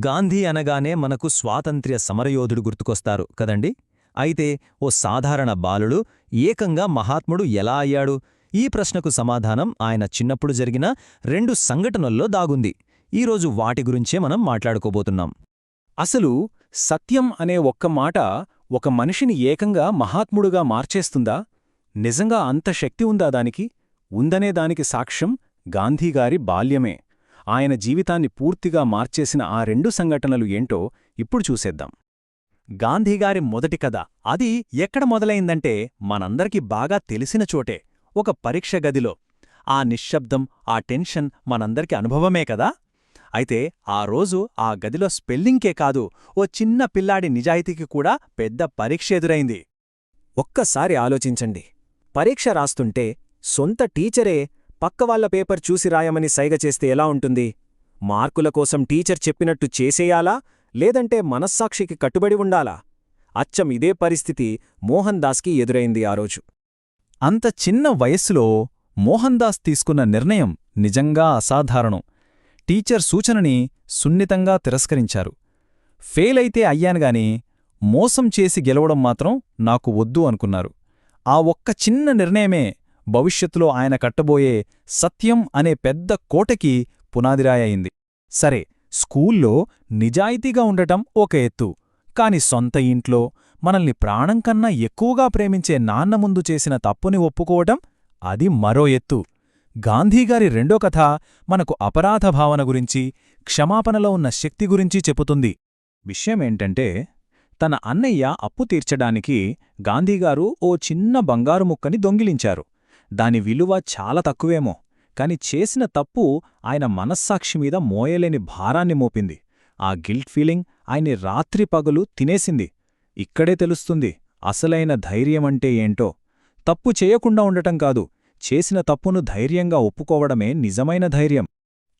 గాంధీ అనగానే మనకు స్వాతంత్ర్య సమరయోధుడు గుర్తుకొస్తారు కదండి? అయితే ఓ సాధారణ బాలుడు ఏకంగా మహాత్ముడు ఎలా అయ్యాడు? ఈ ప్రశ్నకు సమాధానం ఆయన చిన్నప్పుడు జరిగిన రెండు సంఘటనల్లో దాగుంది. ఈరోజు వాటి గురించే మనం మాట్లాడుకోబోతున్నాం. అసలు సత్యం అనే ఒక్క మాట ఒక మనిషిని ఏకంగా మహాత్ముడుగా మార్చేస్తుందా? నిజంగా అంత శక్తి ఉందా దానికి? ఉందనే దానికి సాక్ష్యం గాంధీగారి బాల్యమే. ఆయన జీవితాన్ని పూర్తిగా మార్చేసిన ఆ రెండు సంఘటనలు ఏంటో ఇప్పుడు చూసేద్దాం. గాంధీగారి మొదటి కథ. అది ఎక్కడ మొదలైందంటే మనందరికీ బాగా తెలిసిన చోటే ఒక పరీక్ష గదిలో. ఆ నిశ్శబ్దం ఆ టెన్షన్ మనందరికీ అనుభవమే కదా? అయితే ఆ రోజు ఆ గదిలో స్పెల్లింగ్కే కాదు ఓ చిన్న పిల్లాడి నిజాయితీకి కూడా పెద్ద పరీక్ష ఎదురైంది. ఒక్కసారి ఆలోచించండి. పరీక్ష రాస్తుంటే సొంత టీచరే పక్కవాళ్ళ పేపర్ చూసి రాయమని సైగ చేస్తే ఎలా ఉంటుంది? మార్కుల కోసం టీచర్ చెప్పినట్టు చేసేయాలా? లేదంటే మనస్సాక్షికి కట్టుబడి ఉండాలా? అచ్చం ఇదే పరిస్థితి మోహన్ దాస్కి ఎదురైంది ఆ రోజు. అంత చిన్న వయస్సులో మోహన్ దాస్ తీసుకున్న నిర్ణయం నిజంగా అసాధారణం. టీచర్ సూచనని సున్నితంగా తిరస్కరించారు. ఫెయిలైతే అయ్యానుగాని మోసం చేసి గెలవడం మాత్రం నాకు వద్దు అనుకున్నారు. ఆ ఒక్క చిన్న నిర్ణయమే భవిష్యత్తులో ఆయన కట్టబోయే సత్యం అనే పెద్ద కోటకి పునాదిరాయయింది. సరే స్కూల్లో నిజాయితీగా ఉండటం ఒక ఎత్తు. కాని సొంత ఇంట్లో మనల్ని ప్రాణం కన్నా ఎక్కువగా ప్రేమించే నాన్న ముందు చేసిన తప్పుని ఒప్పుకోవటం అది మరో ఎత్తు. గాంధీగారి రెండో కథ మనకు అపరాధ భావన గురించి క్షమాపణలో ఉన్న శక్తి గురించి చెబుతుంది. విషయమేంటంటే తన అన్నయ్య అప్పు తీర్చడానికి గాంధీగారు ఓ చిన్న బంగారు ముక్కని దొంగిలించారు. దాని విలువ చాలా తక్కువేమో కాని చేసిన తప్పు ఆయన మనస్సాక్షి మీద మోయలేని భారాన్ని మోపింది. ఆ గిల్ట్ ఫీలింగ్ ఆయన్ని రాత్రి పగలు తినేసింది. ఇక్కడే తెలుస్తుంది అసలైన ధైర్యమంటే ఏంటో. తప్పు చేయకుండా ఉండటం కాదు చేసిన తప్పును ధైర్యంగా ఒప్పుకోవడమే నిజమైన ధైర్యం.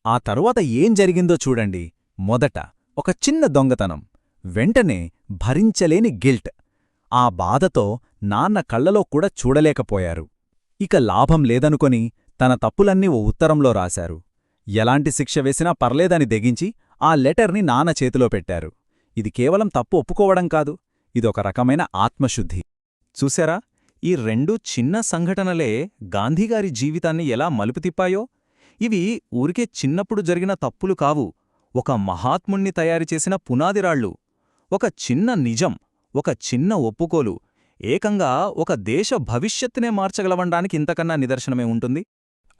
ఆ తరువాత ఏం జరిగిందో చూడండి. మొదట ఒక చిన్న దొంగతనం వెంటనే భరించలేని గిల్ట్. ఆ బాధతో నాన్న కళ్ళలో కూడా చూడలేకపోయారు. ఇక లాభం లేదనుకొని తన తప్పులన్నీ ఓ ఉత్తరంలో రాశారు. ఎలాంటి శిక్ష వేసినా పర్లేదని దెగించి ఆ లెటర్ని నాన్న చేతిలో పెట్టారు. ఇది కేవలం తప్పు ఒప్పుకోవడం కాదు ఇదొక రకమైన ఆత్మశుద్ధి. చూశారా? ఈ రెండు చిన్న సంఘటనలే గాంధీగారి జీవితాన్ని ఎలా మలుపుతిప్పాయో ఇవి ఊరికే చిన్నప్పుడు జరిగిన తప్పులు కావు. ఒక మహాత్ముణ్ణి తయారుచేసిన పునాదిరాళ్ళు ఒక చిన్న నిజం ఒక చిన్న ఒప్పుకోలు ఏకంగా ఒక దేశ భవిష్యత్తునే మార్చగలవడానికి ఇంతకన్నా నిదర్శనమే ఉంటుంది?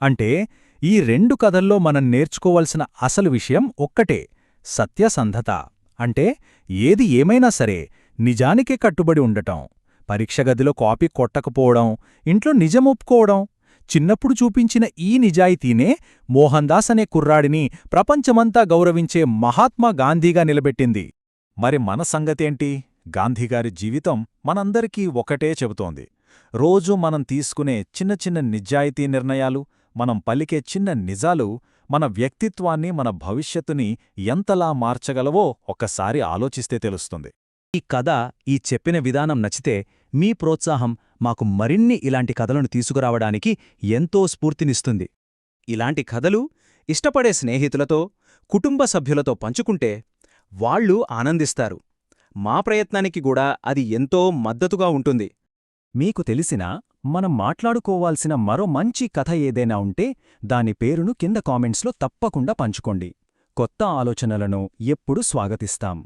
అంటే ఈ రెండు కథల్లో మనం నేర్చుకోవలసిన అసలు విషయం ఒక్కటే సత్యసంధత. అంటే ఏది ఏమైనా సరే నిజానికే కట్టుబడి ఉండటం. పరీక్షగదిలో కాపీ కొట్టకపోవడం ఇంట్లో నిజమొప్పుకోవడం. చిన్నప్పుడు చూపించిన ఈ నిజాయితీనే మోహన్ దాస్ అనే కుర్రాడిని ప్రపంచమంతా గౌరవించే మహాత్మా గాంధీగా నిలబెట్టింది. మరి మన సంగతేంటి? గాంధీగారి జీవితం మనందరికీ ఒకటే చెబుతోంది. రోజూ మనం తీసుకునే చిన్న చిన్న నిజాయితీ నిర్ణయాలు మనం పలికే చిన్న నిజాలు మన వ్యక్తిత్వాన్ని మన భవిష్యత్తుని ఎంతలా మార్చగలవో ఒక్కసారి ఆలోచిస్తే తెలుస్తుంది. ఈ కథ ఈ చెప్పిన విధానం నచ్చితే మీ ప్రోత్సాహం మాకు మరిన్ని ఇలాంటి కథలను తీసుకురావడానికి ఎంతో స్ఫూర్తినిస్తుంది. ఇలాంటి కథలు ఇష్టపడే స్నేహితులతో కుటుంబ సభ్యులతో పంచుకుంటే వాళ్ళు ఆనందిస్తారు. మా ప్రయత్నానికి కూడా అది ఎంతో మద్దతుగా ఉంటుంది. మీకు తెలిసిన మనం మాట్లాడుకోవాల్సిన మరో మంచి కథ ఏదైనా ఉంటే దాని పేరును కింద కామెంట్స్లో తప్పకుండా పంచుకోండి. కొత్త ఆలోచనలను ఎప్పుడూ స్వాగతిస్తాం.